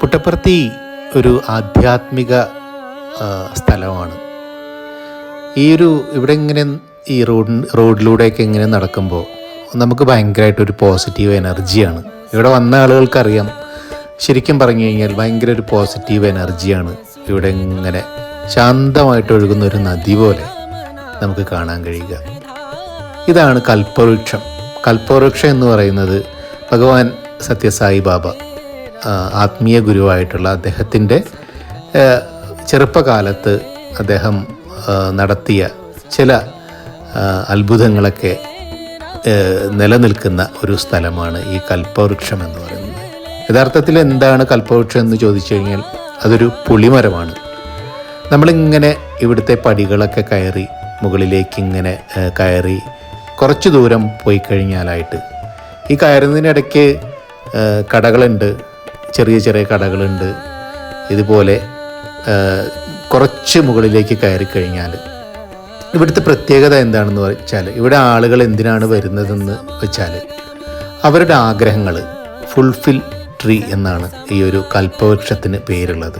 പുട്ടപ്പർത്തി ഒരു ആധ്യാത്മിക സ്ഥലമാണ്. ഈ ഒരു ഇവിടെ ഇങ്ങനെ ഈ റോഡ് റോഡിലൂടെയൊക്കെ ഇങ്ങനെ നടക്കുമ്പോൾ നമുക്ക് ഭയങ്കരമായിട്ടൊരു പോസിറ്റീവ് എനർജിയാണ് ഇവിടെ വന്ന ആളുകൾക്കറിയാം. ശരിക്കും പറഞ്ഞു കഴിഞ്ഞാൽ ഭയങ്കര ഒരു പോസിറ്റീവ് എനർജിയാണ് ഇവിടെ ഇങ്ങനെ ശാന്തമായിട്ട് ഒഴുകുന്ന ഒരു നദി പോലെ നമുക്ക് കാണാൻ കഴിയുക. ഇതാണ് കൽപ്പവൃക്ഷം കൽപ്പവൃക്ഷം എന്ന് പറയുന്നത് ഭഗവാൻ സത്യസായി ബാബ ആത്മീയ ഗുരുവായിട്ടുള്ള അദ്ദേഹത്തിന്റെ ചെറുപ്പകാലത്ത് അദ്ദേഹം നടത്തിയ ചില അത്ഭുതങ്ങളൊക്കെ നിലനിൽക്കുന്ന ഒരു സ്ഥലമാണ് ഈ കൽപ്പവൃക്ഷം എന്ന് പറയുന്നത്. യഥാർത്ഥത്തിൽ എന്താണ് കൽപ്പവൃക്ഷം എന്ന് ചോദിച്ചു കഴിഞ്ഞാൽ അതൊരു പുളിമരമാണ്. നമ്മളിങ്ങനെ ഇവിടുത്തെ പടികളൊക്കെ കയറി മുകളിലേക്ക് ഇങ്ങനെ കയറി കുറച്ച് ദൂരം പോയി കഴിഞ്ഞാലായിട്ട് ഈ കയറുന്നതിനിടയ്ക്ക് കടകളുണ്ട്. ചെറിയ ചെറിയ കടകളുണ്ട്. ഇതുപോലെ കുറച്ച് മുകളിലേക്ക് കയറി കഴിഞ്ഞാൽ ഇവിടുത്തെ പ്രത്യേകത എന്താണെന്ന് വെച്ചാൽ ഇവിടെ ആളുകൾ എന്തിനാണ് വരുന്നതെന്ന് വെച്ചാൽ അവരുടെ ആഗ്രഹങ്ങൾ ഫുൾഫിൽ ട്രീ എന്നാണ് ഈ ഒരു കൽപ്പവൃക്ഷത്തിന് പേരുള്ളത്.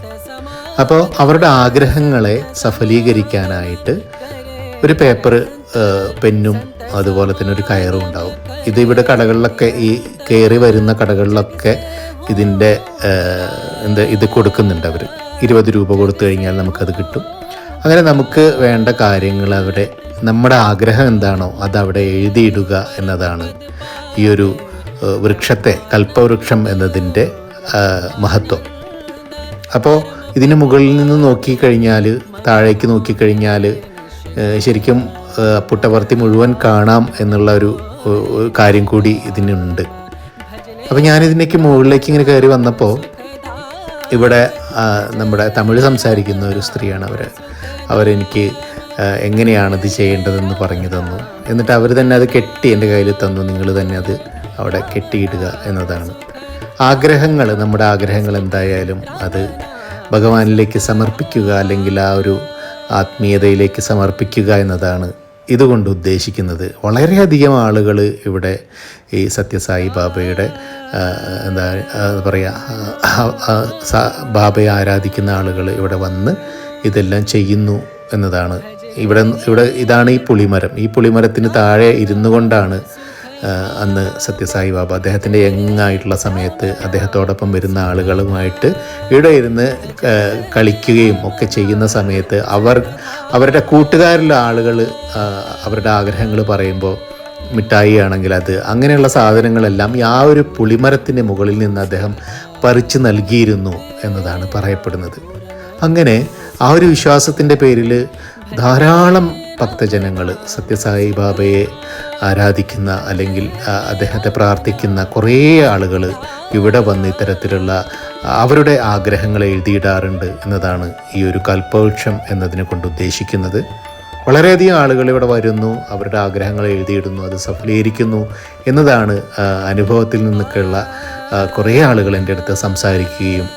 അപ്പോൾ അവരുടെ ആഗ്രഹങ്ങളെ സഫലീകരിക്കാനായിട്ട് ഒരു പേപ്പർ പെന്നും അതുപോലെ തന്നെ ഒരു കയറും ഉണ്ടാവും. ഇത് ഇവിടെ കടകളിലൊക്കെ ഈ കയറി വരുന്ന കടകളിലൊക്കെ ഇതിന്റെ എന്താ ഇത് കൊടുക്കുന്നുണ്ട് അവർ ഇരുപത് രൂപ കൊടുത്തു കഴിഞ്ഞാൽ നമുക്കത് കിട്ടും. അങ്ങനെ നമുക്ക് വേണ്ട കാര്യങ്ങൾ അവിടെ നമ്മുടെ ആഗ്രഹം എന്താണോ അത് അവിടെ എഴുതിയിടുക എന്നതാണ് ഈ ഒരു വൃക്ഷത്തെ കൽപ്പവൃക്ഷം എന്നതിന്റെ മഹത്വം. അപ്പോൾ ഇതിന് മുകളിൽ നിന്ന് നോക്കിക്കഴിഞ്ഞാൽ താഴേക്ക് നോക്കിക്കഴിഞ്ഞാൽ ശരിക്കും പുട്ടവർത്തി മുഴുവൻ കാണാം എന്നുള്ള ഒരു കാര്യം കൂടി ഇതിനുണ്ട്. അപ്പോൾ ഞാനിതിനേക്ക് മുകളിലേക്ക് ഇങ്ങനെ കയറി വന്നപ്പോൾ ഇവിടെ നമ്മുടെ തമിഴ് സംസാരിക്കുന്ന ഒരു സ്ത്രീയാണ് അവർ അവരെനിക്ക് എങ്ങനെയാണ് ഇത് ചെയ്യേണ്ടതെന്ന് പറഞ്ഞു തന്നു. എന്നിട്ട് അവർ തന്നെ അത് കെട്ടി എന്റെ കയ്യിൽ തന്നു. നിങ്ങൾ തന്നെ അത് അവിടെ കെട്ടിയിടുക എന്നതാണ്. ആഗ്രഹങ്ങൾ നമ്മുടെ ആഗ്രഹങ്ങൾ എന്തായാലും അത് ഭഗവാനിലേക്ക് സമർപ്പിക്കുക അല്ലെങ്കിൽ ആ ഒരു ആത്മീയതയിലേക്ക് സമർപ്പിക്കുക എന്നതാണ് ഇതുകൊണ്ട് ഉദ്ദേശിക്കുന്നത്. വളരെയധികം ആളുകൾ ഇവിടെ ഈ സത്യസായി ബാബയുടെ എന്താ പറയുക ബാബയെ ആരാധിക്കുന്ന ആളുകൾ ഇവിടെ വന്ന് ഇതെല്ലാം ചെയ്യുന്നു എന്നതാണ്. ഇവിടെ ഇവിടെ ഇതാണ് ഈ പുളിമരം. ഈ പുളിമരത്തിന് താഴെ ഇരുന്നു കൊണ്ടാണ് അന്ന് സത്യസായി ബാബ അദ്ദേഹത്തിന്റെ യങ്ങായിട്ടുള്ള സമയത്ത് അദ്ദേഹത്തോടൊപ്പം വരുന്ന ആളുകളുമായിട്ട് ഇവിടെ ഇരുന്ന് കളിക്കുകയും ഒക്കെ ചെയ്യുന്ന സമയത്ത് അവർ അവരുടെ കൂട്ടുകാരിലെ ആളുകൾ അവരുടെ ആഗ്രഹങ്ങൾ പറയുമ്പോൾ മിഠായി ആണെങ്കിൽ അത്. അങ്ങനെയുള്ള സാധനങ്ങളെല്ലാം ആ ഒരു പുളിമരത്തിന്റെ മുകളിൽ നിന്ന് അദ്ദേഹം പറിച്ചു നൽകിയിരുന്നു എന്നതാണ് പറയപ്പെടുന്നത്. അങ്ങനെ ആ ഒരു വിശ്വാസത്തിന്റെ പേരിൽ ധാരാളം ഭക്തജനങ്ങൾ സത്യസായി ബാബയെ ആരാധിക്കുന്ന അല്ലെങ്കിൽ അദ്ദേഹത്തെ പ്രാർത്ഥിക്കുന്ന കുറേ ആളുകൾ ഇവിടെ വന്ന് ഇത്തരത്തിലുള്ള അവരുടെ ആഗ്രഹങ്ങൾ എഴുതിയിടാറുണ്ട് എന്നതാണ് ഈ ഒരു കൽപ്പവൃക്ഷം എന്നതിനെ കൊണ്ട് ഉദ്ദേശിക്കുന്നത്. വളരെയധികം ആളുകൾ ഇവിടെ വരുന്നു അവരുടെ ആഗ്രഹങ്ങൾ എഴുതിയിടുന്നു അത് സഫലീകരിക്കുന്നു എന്നതാണ് അനുഭവത്തിൽ നിന്നൊക്കെയുള്ള കുറേ ആളുകൾ എന്റെ അടുത്ത് സംസാരിക്കുകയും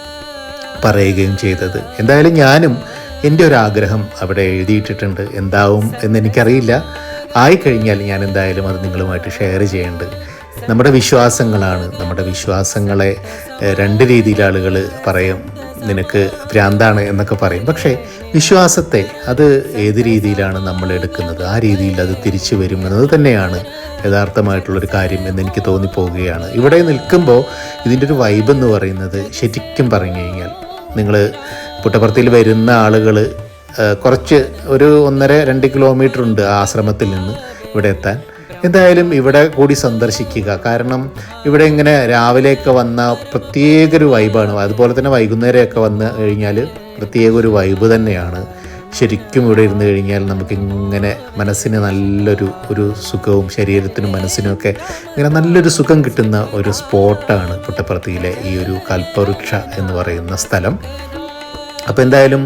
പറയുകയും ചെയ്തത്. എന്തായാലും ഞാനും എന്റെ ഒരു ആഗ്രഹം അവിടെ എഴുതിയിട്ടിട്ടുണ്ട്. എന്താവും എന്ന് എനിക്കറിയില്ല. ആയിക്കഴിഞ്ഞാൽ ഞാൻ എന്തായാലും അത് നിങ്ങളുമായിട്ട് ഷെയർ ചെയ്യേണ്ടത്. നമ്മുടെ വിശ്വാസങ്ങളാണ്. നമ്മുടെ വിശ്വാസങ്ങളെ രണ്ട് രീതിയിൽ ആളുകൾ പറയും. നിനക്ക് ഭ്രാന്താണ് എന്നൊക്കെ പറയും. പക്ഷേ വിശ്വാസത്തെ അത് ഏത് രീതിയിലാണ് നമ്മൾ എടുക്കുന്നത്? ആ രീതിയിൽ അത് തിരിച്ചു വരും എന്നത് തന്നെയാണ് യഥാർത്ഥമായിട്ടുള്ളൊരു കാര്യം എന്ന് എനിക്ക് തോന്നിപ്പോവുകയാണ്. ഇവിടെ നിൽക്കുമ്പോൾ ഇതിന്റെ ഒരു വൈബ് എന്ന് പറയുന്നത് ശരിക്കും പറഞ്ഞു കഴിഞ്ഞാൽ നിങ്ങൾ പുട്ടപ്പുറത്തിൽ വരുന്ന ആളുകൾ കുറച്ച് ഒരു ഒന്നര രണ്ട് കിലോമീറ്റർ ഉണ്ട് ആ ആശ്രമത്തിൽ നിന്ന് ഇവിടെ എത്താൻ. എന്തായാലും ഇവിടെ കൂടി സന്ദർശിക്കുക. കാരണം ഇവിടെ ഇങ്ങനെ രാവിലെയൊക്കെ വന്ന പ്രത്യേക ഒരു വൈബാണ് അതുപോലെ തന്നെ വൈകുന്നേരമൊക്കെ വന്ന് കഴിഞ്ഞാൽ പ്രത്യേക ഒരു വൈബ് തന്നെയാണ്. ശരിക്കും ഇവിടെ ഇരുന്ന് കഴിഞ്ഞാൽ നമുക്ക് ഇങ്ങനെ മനസ്സിന് നല്ലൊരു ഒരു സുഖവും ശരീരത്തിനും മനസ്സിനുമൊക്കെ ഇങ്ങനെ നല്ലൊരു സുഖം കിട്ടുന്ന ഒരു സ്പോട്ടാണ് പുട്ടപ്പുറത്തിയിലെ ഈ ഒരു കൽപ്പവൃക്ഷ എന്ന് പറയുന്ന സ്ഥലം. അപ്പോൾ എന്തായാലും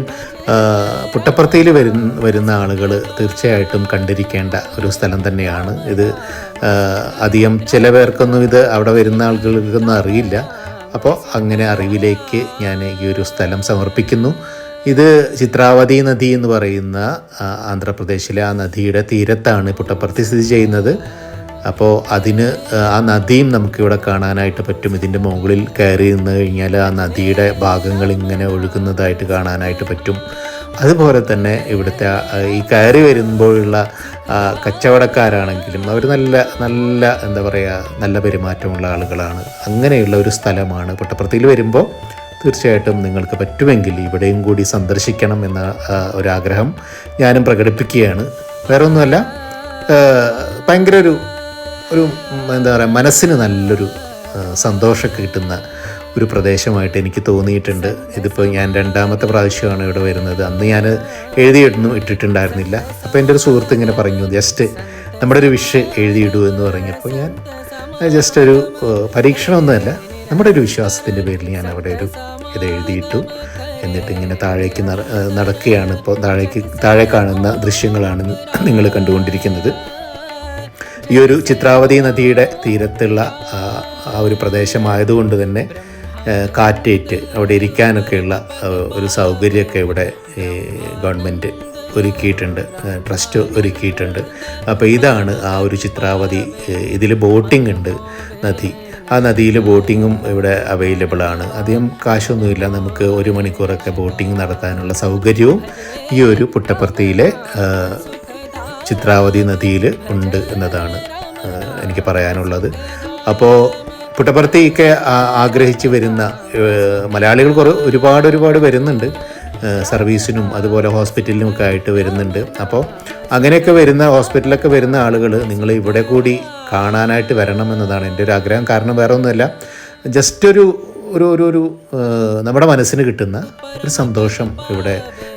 പുട്ടപ്പുറത്തിയിൽ വരുന്ന വരുന്ന ആളുകൾ തീർച്ചയായിട്ടും കണ്ടിരിക്കേണ്ട ഒരു സ്ഥലം തന്നെയാണ് ഇത്. അധികം ചില പേർക്കൊന്നും ഇത് അവിടെ വരുന്ന ആളുകൾക്കൊന്നും അറിയില്ല. അപ്പോൾ അങ്ങനെ അറിവിലേക്ക് ഞാൻ ഈ ഒരു സ്ഥലം സമർപ്പിക്കുന്നു. ഇത് ചിത്രാവതി നദി എന്ന് പറയുന്ന ആന്ധ്രാപ്രദേശിലെ ആ നദിയുടെ തീരത്താണ് പുട്ടപ്പുറത്തി സ്ഥിതി ചെയ്യുന്നത്. അപ്പോൾ അതിന് ആ നദിയും നമുക്കിവിടെ കാണാനായിട്ട് പറ്റും. ഇതിന്റെ മുകളിൽ കയറി നിന്ന് കഴിഞ്ഞാൽ ആ നദിയുടെ ഭാഗങ്ങൾ ഇങ്ങനെ ഒഴുകുന്നതായിട്ട് കാണാനായിട്ട് പറ്റും. അതുപോലെ തന്നെ ഇവിടുത്തെ ഈ കയറി വരുമ്പോഴുള്ള കച്ചവടക്കാരാണെങ്കിലും അവർ നല്ല നല്ല എന്താ പറയുക നല്ല പെരുമാറ്റമുള്ള ആളുകളാണ്. അങ്ങനെയുള്ള ഒരു സ്ഥലമാണ് പുട്ടപ്പുറത്തിൽ വരുമ്പോൾ തീർച്ചയായിട്ടും നിങ്ങൾക്ക് പറ്റുമെങ്കിൽ ഇവിടെയും കൂടി സന്ദർശിക്കണം എന്ന ഒരാഗ്രഹം ഞാനും പ്രകടിപ്പിക്കുകയാണ്. വേറെ ഒന്നുമല്ല ഭയങ്കര ഒരു ഒരു എന്താ പറയുക മനസ്സിന് നല്ലൊരു സന്തോഷം കിട്ടുന്ന ഒരു പ്രദേശമായിട്ട് എനിക്ക് തോന്നിയിട്ടുണ്ട്. ഇതിപ്പോൾ ഞാൻ രണ്ടാമത്തെ പ്രാവശ്യമാണ് ഇവിടെ വരുന്നത്. അന്ന് ഞാൻ എഴുതിയിടുന്നു ഇട്ടിട്ടുണ്ടായിരുന്നില്ല. അപ്പോൾ എന്റെ ഒരു സുഹൃത്ത് ഇങ്ങനെ പറഞ്ഞു ജസ്റ്റ് നമ്മുടെ ഒരു വിഷ് എഴുതിയിടൂ എന്ന് പറഞ്ഞപ്പോൾ ഞാൻ ജസ്റ്റ് ഒരു പരീക്ഷണമൊന്നുമല്ല നമ്മുടെ ഒരു വിശ്വാസത്തിന്റെ പേരിൽ ഞാൻ അവിടെ ഒരു ഇത് എഴുതിയിട്ടു. എന്നിട്ട് ഇങ്ങനെ താഴേക്ക് നടക്കുകയാണ് ഇപ്പോൾ താഴേക്ക് താഴെ കാണുന്ന ദൃശ്യങ്ങളാണ് നിങ്ങൾ കണ്ടുകൊണ്ടിരിക്കുന്നത്. ഈ ഒരു ചിത്രാവതി നദിയുടെ തീരത്തുള്ള ആ, ഒരു പ്രദേശമായതുകൊണ്ട് തന്നെ കാറ്റേറ്റ് അവിടെ ഇരിക്കാനൊക്കെയുള്ള ഒരു സൗകര്യമൊക്കെ ഇവിടെ ഗവൺമെന്റ് ഒരുക്കിയിട്ടുണ്ട് ട്രസ്റ്റ് ഒരുക്കിയിട്ടുണ്ട്. അപ്പോൾ ഇതാണ് ആ ഒരു ചിത്രാവതി ഇതിൽ ബോട്ടിംഗ് ഉണ്ട് നദി. ആ നദിയിൽ ബോട്ടിങ്ങും ഇവിടെ അവൈലബിൾ ആണ് അധികം കാശൊന്നുമില്ല നമുക്ക് ഒരു മണിക്കൂറൊക്കെ ബോട്ടിംഗ് നടത്താനുള്ള സൗകര്യവും ഈ ഒരു പുട്ടപ്പർത്തിയിലെ ചിത്രാവതി നദിയിൽ ഉണ്ട് എന്നതാണ് എനിക്ക് പറയാനുള്ളത്. അപ്പോൾ പുട്ടപ്പർത്തിയൊക്കെ ആഗ്രഹിച്ച് വരുന്ന മലയാളികൾ കുറേ ഒരുപാട് ഒരുപാട് വരുന്നുണ്ട്. സർവീസിനും അതുപോലെ ഹോസ്പിറ്റലിനും ഒക്കെ ആയിട്ട് വരുന്നുണ്ട്. അപ്പോൾ അങ്ങനെയൊക്കെ വരുന്ന ഹോസ്പിറ്റലൊക്കെ വരുന്ന ആളുകൾ നിങ്ങൾ ഇവിടെ കൂടി കാണാനായിട്ട് വരണമെന്നതാണ് എന്റെ ഒരു ആഗ്രഹം. കാരണം വേറെ ഒന്നുമല്ല ജസ്റ്റ് ഒരു ഒരു ഒരു ഒരു നമ്മുടെ മനസ്സിന് കിട്ടുന്ന ഒരു സന്തോഷം ഇവിടെ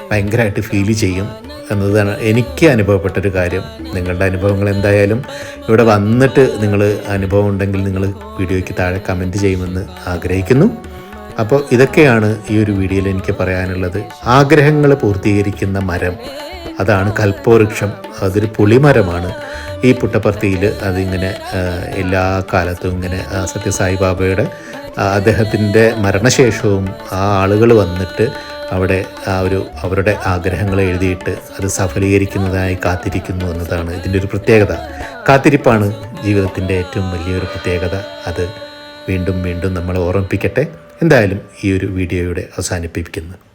ഭയങ്കരമായിട്ട് ഫീൽ ചെയ്യും. എന്നതാണ് എനിക്ക് അനുഭവപ്പെട്ടൊരു കാര്യം. നിങ്ങളുടെ അനുഭവങ്ങൾ എന്തായാലും ഇവിടെ വന്നിട്ട് നിങ്ങൾ അനുഭവം ഉണ്ടെങ്കിൽ നിങ്ങൾ വീഡിയോയ്ക്ക് താഴെ കമന്റ് ചെയ്യുമെന്ന് ആഗ്രഹിക്കുന്നു. അപ്പോൾ ഇതൊക്കെയാണ് ഈ ഒരു വീഡിയോയിൽ എനിക്ക് പറയാനുള്ളത്. ആഗ്രഹങ്ങൾ പൂർത്തീകരിക്കുന്ന മരം അതാണ് കൽപ്പവൃക്ഷം. അതൊരു പുളിമരമാണ്. ഈ പുട്ടപ്പർത്തിയിൽ അതിങ്ങനെ എല്ലാ കാലത്തും ഇങ്ങനെ സത്യസായിബാബയുടെ അദ്ദേഹത്തിന്റെ മരണശേഷവും ആ ആളുകൾ വന്നിട്ട് അവിടെ ആ ഒരു അവരുടെ ആഗ്രഹങ്ങൾ എഴുതിയിട്ട് അത് സഫലീകരിക്കുന്നതായി കാത്തിരിക്കുന്നു എന്നതാണ് ഇതിന്റെ ഒരു പ്രത്യേകത. കാത്തിരിപ്പാണ് ജീവിതത്തിന്റെ ഏറ്റവും വലിയൊരു പ്രത്യേകത. അത് വീണ്ടും വീണ്ടും നമ്മളെ ഓർമ്മിപ്പിക്കട്ടെ. എന്തായാലും ഈ ഒരു വീഡിയോയുടെ അവസാനിപ്പിക്കുന്നു.